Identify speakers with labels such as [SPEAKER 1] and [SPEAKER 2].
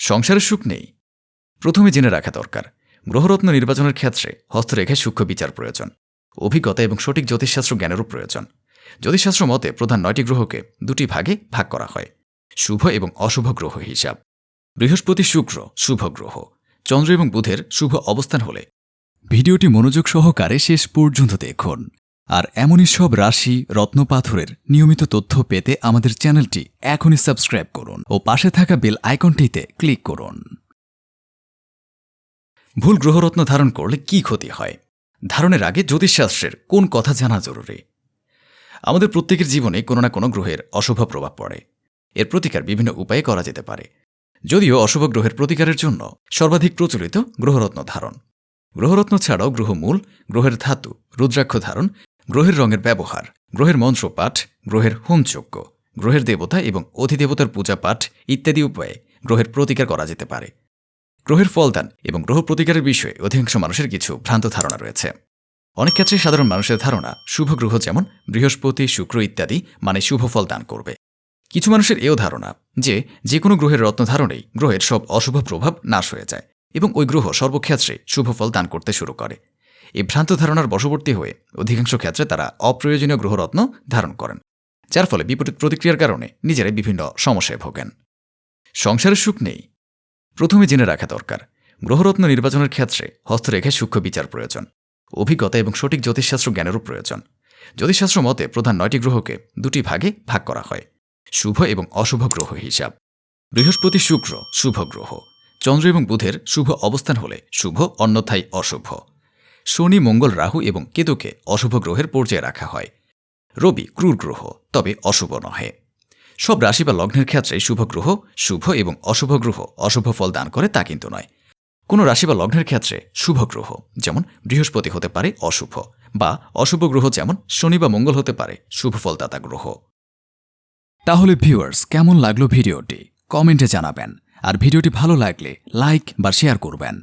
[SPEAKER 1] সংসারের সুখ নেই। প্রথমে জেনে রাখা দরকার, গ্রহরত্ন নির্বাচনের ক্ষেত্রে হস্তরেখায় সূক্ষ্ম বিচার প্রয়োজন, অভিজ্ঞতা এবং সঠিক জ্যোতিষশাস্ত্র জ্ঞানেরও প্রয়োজন। জ্যোতিষশাস্ত্র মতে প্রধান নয়টি গ্রহকে দুটি ভাগে ভাগ করা হয়, শুভ এবং অশুভ গ্রহ হিসাব। বৃহস্পতি শুক্র, শুভ গ্রহ। চন্দ্র এবং বুধের শুভ অবস্থান হলে। ভিডিওটি মনোযোগ সহকারে শেষ পর্যন্ত দেখুন। আর এমনই সব রাশি রত্নপাথরের নিয়মিত তথ্য পেতে আমাদের চ্যানেলটি এখনই সাবস্ক্রাইব করুন ও পাশে থাকা বেল আইকনটিতে ক্লিক করুন। ভুল গ্রহরত্ন ধারণ করলে কি ক্ষতি হয়? ধারণের আগে জ্যোতিষশাস্ত্রের কোন কথা জানা জরুরি? আমাদের প্রত্যেকের জীবনে কোনো না কোনো গ্রহের অশুভ প্রভাব পড়ে। এর প্রতিকার বিভিন্ন উপায়ে করা যেতে পারে। যদিও অশুভ গ্রহের প্রতিকারের জন্য সর্বাধিক প্রচলিত গ্রহরত্ন ধারণ। গ্রহরত্ন ছাড়াও গ্রহমূল, গ্রহের ধাতু, রুদ্রাক্ষ ধারণ গ্রহের রঙের ব্যবহার, গ্রহের মন্ত্রপাঠ, গ্রহের হোমযজ্ঞ, গ্রহের দেবতা এবং অধিদেবতার পূজা পাঠ ইত্যাদি উপায়ে গ্রহের প্রতিকার করা যেতে পারে। গ্রহের ফলদান এবং গ্রহ প্রতিকারের বিষয়ে অধিকাংশ মানুষের কিছু ভ্রান্ত ধারণা রয়েছে। অনেক ক্ষেত্রে সাধারণ মানুষের ধারণা, শুভ গ্রহ যেমন বৃহস্পতি, শুক্র ইত্যাদি মানে শুভ ফল দান করবে। কিছু মানুষের এও ধারণা যে যে কোনো গ্রহের রত্ন ধারণেই গ্রহের সব অশুভ প্রভাব নাশ হয়ে যায় এবং ওই গ্রহ সর্বক্ষেত্রে শুভ ফল দান করতে শুরু করে। এই ভ্রান্ত ধারণার বশবর্তী হয়ে অধিকাংশ ক্ষেত্রে তারা অপ্রয়োজনীয় গ্রহরত্ন ধারণ করেন, যার ফলে বিপরীত প্রতিক্রিয়ার কারণে নিজেরাই বিভিন্ন সমস্যায় ভোগেন। সংসারের সুখ নেই। প্রথমে জেনে রাখা দরকার, গ্রহরত্ন নির্বাচনের ক্ষেত্রে হস্তরেখায় সূক্ষ্ম বিচার প্রয়োজন, অভিজ্ঞতা এবং সঠিক জ্যোতিষশাস্ত্র জ্ঞানেরও প্রয়োজন। জ্যোতিষশাস্ত্র মতে প্রধান নয়টি গ্রহকে দুটি ভাগে ভাগ করা হয়, শুভ এবং অশুভ গ্রহ হিসাব। বৃহস্পতি শুক্র, শুভ গ্রহ। চন্দ্র এবং বুধের শুভ অবস্থান হলে শুভ, অন্যথায় অশুভ। শনি, মঙ্গল, রাহু এবং কেতুকে অশুভ গ্রহের পর্যায়ে রাখা হয়। রবি ক্রূর গ্রহ, তবে অশুভ নহে। সব রাশি বা লগ্নের ক্ষেত্রে শুভ গ্রহ, শুভ এবং অশুভ গ্রহ অশুভ ফল দান করে তা কিন্তু নয়। কোনো রাশি বা লগ্নের ক্ষেত্রে শুভ গ্রহ, যেমন বৃহস্পতি হতে পারে অশুভ, বা অশুভ গ্রহ যেমন শনি বা মঙ্গল হতে পারে শুভ ফলদাতা গ্রহ। তাহলে ভিউয়ার্স কেমন লাগল ভিডিওটি? কমেন্টে জানাবেন। আর ভিডিওটি ভালো লাগলে লাইক বা শেয়ার করবেন।